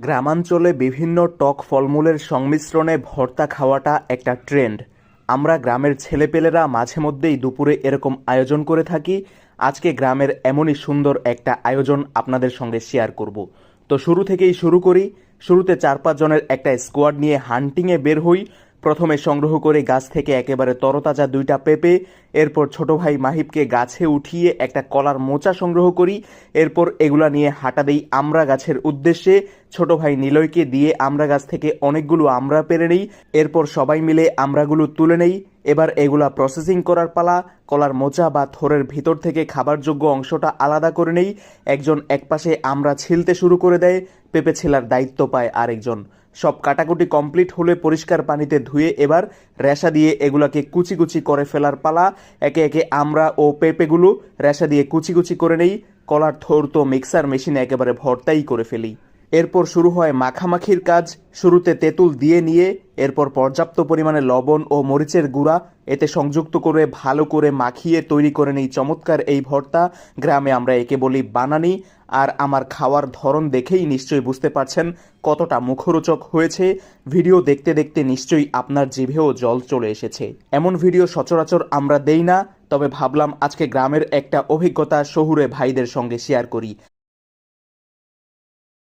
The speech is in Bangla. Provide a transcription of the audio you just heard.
গ্রামাঞ্চলে বিভিন্ন টক ফলমূলের সংমিশ্রণে ভর্তা খাওয়াটা একটা ট্রেন্ড। আমরা গ্রামের ছেলেপেলেরা মাঝে মধ্যেই দুপুরে এরকম আয়োজন করে থাকি। আজকে গ্রামের এমনই সুন্দর একটা আয়োজন আপনাদের সঙ্গে শেয়ার করব। তো শুরু থেকেই শুরু করি। শুরুতে চার পাঁচ জনের একটা স্কোয়াড নিয়ে হান্টিংয়ে বের হই। প্রথমে সংগ্রহ করে গাছ থেকে একেবারে তরতাজা দুইটা পেঁপে, এরপর ছোট ভাই মাহিবকে গাছে উঠিয়ে একটা কলার মোচা সংগ্রহ করি, এরপর এগুলা নিয়ে হাঁটা দেই আমরা গাছের উদ্দেশ্যে। ছোট ভাই নিলয়কে দিয়ে আমরা গাছ থেকে অনেকগুলো আমরা পেরে নেই, এরপর সবাই মিলে আমরাগুলো তুলে নেই। এবার এগুলা প্রসেসিং করার পালা, কলার মোচা বা থোরের ভিতর থেকে খাবারযোগ্য অংশটা আলাদা করে নেই। একজন একপাশে আমরা ছিলতে শুরু করে দেয়, পেঁপে ছেলার দায়িত্ব পায় আরেকজন। সব কাটাকুটি কমপ্লিট হলে পরিষ্কার পানিতে ধুয়ে এবার রেশা দিয়ে এগুলাকে কুচি কুচি করে ফেলার পালা। একে একে আমরা ও পেঁপেগুলো রেশা দিয়ে কুচি কুচি করে নেই। কলার থোর তো মিক্সার মেশিনে একেবারে ভর্তাই করে ফেলি। এরপর শুরু হয় মাখামাখির কাজ। শুরুতে তেঁতুল দিয়ে নিয়ে এরপর পর্যাপ্ত পরিমাণে লবণ ও মরিচের গুঁড়া, এতে সংযুক্ত করে, ভালো করে মাখিয়ে তৈরি করে নিই চমৎকার এই ভর্তা। গ্রামে আমরা একে বলি বানানি। আর আমার খাওয়ার ধরন দেখেই নিশ্চয়ই বুঝতে পারছেন কতটা মুখরোচক হয়েছে। ভিডিও দেখতে দেখতে নিশ্চয়ই আপনার জিভেও জল চলে এসেছে। এমন ভিডিও সচরাচর আমরা দেই না, তবে ভাবলাম আজকে গ্রামের একটা অভিজ্ঞতা শহুরে ভাইদের সঙ্গে শেয়ার করি।